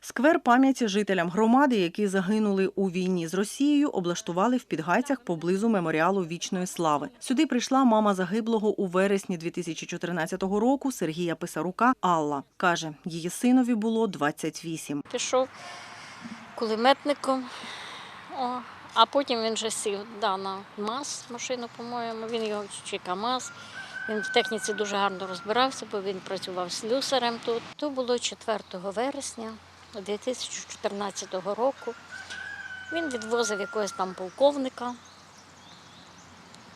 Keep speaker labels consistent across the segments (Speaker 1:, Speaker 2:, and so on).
Speaker 1: Сквер пам'яті жителям громади, які загинули у війні з Росією, облаштували в Підгайцях поблизу меморіалу вічної слави. Сюди прийшла мама загиблого у вересні 2014 року Сергія Писарука Алла. Каже, її синові було 28.
Speaker 2: Пішов кулеметником, а потім він вже сів да, на МАЗ машину, по-моєму. Він його чи КАМАЗ. Він в техніці дуже гарно розбирався, бо він працював слюсарем тут. То було 4 вересня 2014 року. Він відвозив якогось там полковника.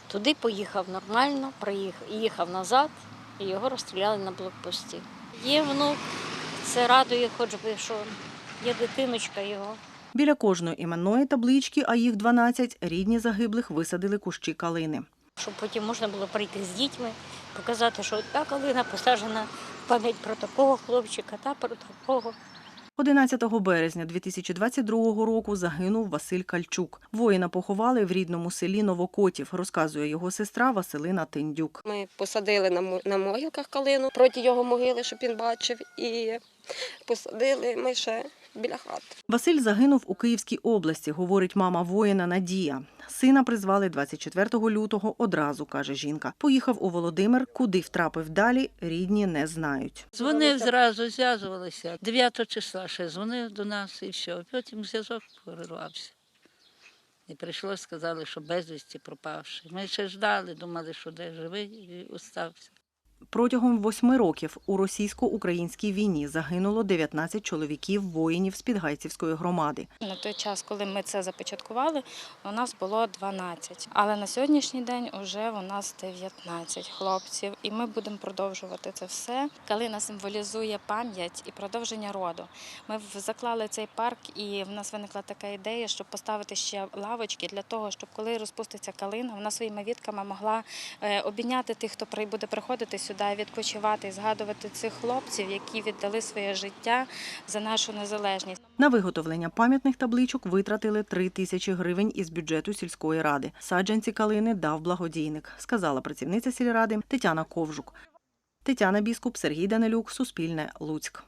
Speaker 2: Туди поїхав нормально, приїхав, їхав назад і його розстріляли на блокпості. Є внук, це радує, хоч би, що є дитиночка його.
Speaker 1: Біля кожної іменної таблички, а їх 12, рідні загиблих висадили кущі калини.
Speaker 2: щоб потім можна було прийти з дітьми, показати, що та калина посаджена в пам'ять про такого хлопчика та про такого.
Speaker 1: 11 березня 2022 року загинув Василь Кальчук. Воїна поховали в рідному селі Новокотів, розказує його сестра Василина Тиндюк.
Speaker 3: Ми посадили на, мо- на могилках калину проти його могили, щоб він бачив, і посадили ми ще біля хати.
Speaker 1: Василь загинув у Київській області, говорить мама воїна Надія. Сина призвали 24 лютого одразу, каже жінка. Поїхав у Володимир, куди втрапив далі, рідні не знають.
Speaker 4: Дзвонив зразу, зв'язувалися. 9 числа ще дзвонив до нас і все. Потім зв'язок перервався. І прийшло, сказали, що безвісті пропавши. Ми ще ждали, думали, що де живий, і остався.
Speaker 1: Протягом восьми років у російсько-українській війні загинуло 19 чоловіків воїнів з Підгайцівської громади.
Speaker 5: На той час, коли ми це започаткували, у нас було 12. Але на сьогоднішній день вже у нас 19 хлопців, і ми будемо продовжувати це все. Калина символізує пам'ять і продовження роду. Ми заклали цей парк, і в нас виникла така ідея, щоб поставити ще лавочки для того, щоб коли розпуститься калина, вона своїми вітками могла е, обійняти тих, хто буде приходити сюди, відпочивати і згадувати цих хлопців, які віддали своє життя за нашу незалежність.
Speaker 1: На виготовлення пам'ятних табличок витратили 3 тисячі гривень із бюджету сільської ради. Саджанці калини дав благодійник, сказала працівниця сільради Тетяна Ковжук. Тетяна Біскуп, Сергій Данилюк, Суспільне, Луцьк.